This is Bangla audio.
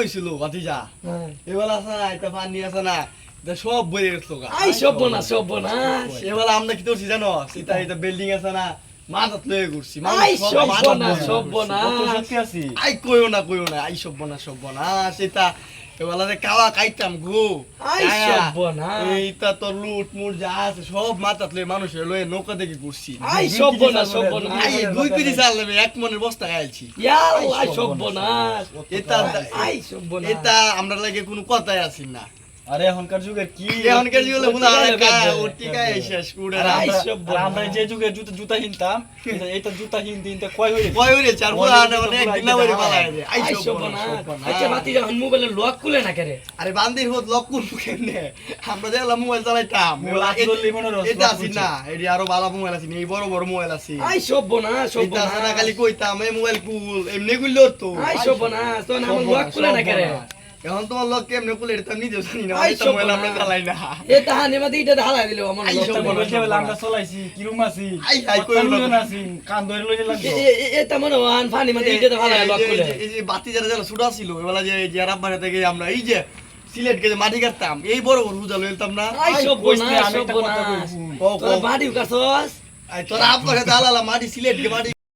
হইছিল ভাতিজা। এবার এবেলা আছে না এটা পানি আছে না সব বইরে গেছিল আই সব সব্যনাশ এবার আমরা কি করছি জানো এটা এটা বিল্ডিং আছে না মাথাত লয়ে ঘুরছি। আই সব লয়ে আই কইও না কইও না। আই সব্যনাশ সব্যনাশ এটা এবেলা যে কাওয়া খাইতাম গো। এইটা তো লুট মুট যা আছে সব মাথা তুলে মানুষের লয়ে নৌকা দেখে ঘুরছি। দুই কেজি চাল নেবে এক মনের বস্তা খাইছি। এটা এটা আমরা লাগে কোনো কথাই আছি না। আরে এখনকার যুগের কি? এখনকার মনে হয় আর না। আই আমরা- সব যে যুগে জুতা জুতা কিনতাম এটা- এটা জুতা কিনতে কিনতে কয় হয়ে কয় হইরে চার মনে মানে পুরা একদিন না হইরে। আচ্ছা বাতি যখন মোবাইলে লক খুলে না কেরে? আরে বান্দির হোত লক কোন কেমনে আমরা দেখলাম মোবাইল চালাইতাম এটা আছি। না এটি আরও ভালো মোবাইল আছে এই বড় বড় মোবাইল আছে। আই সব্যনাশ এটা আছে না খালি কইতাম এই মোবাইল কুল এমনি কইলো তো। আই সব্যনাশ তো আমার লক খুলে না কেরে? এখন তোমার লোক কেমনে কুলে এটা আমি জানি না এটা মোবাইল আমরা চালাই না। এ তাহানি মাদি এটা ঢালাই দিল আমার আই লক সব্যনাশ। মোবাইল আমরা চলাইছি কিরম আছি? আই, আই, কইও না। আছি? কান ধরে লইলে লাগবে। এটা মনে ফানি মাদি এটা ভালো লক এই খুলে। যে- এই যে বাতি যারা যারা ছুটা ছিল এবেলা যে যে রাব্বানে থেকে আমরা এই যে সিলেট গেছে মাটি কাটতাম এই বড় বড় রুজা লইতাম না? আই আমি একটা কথা। তোর দালালা মাটি সিলেট গে মাটি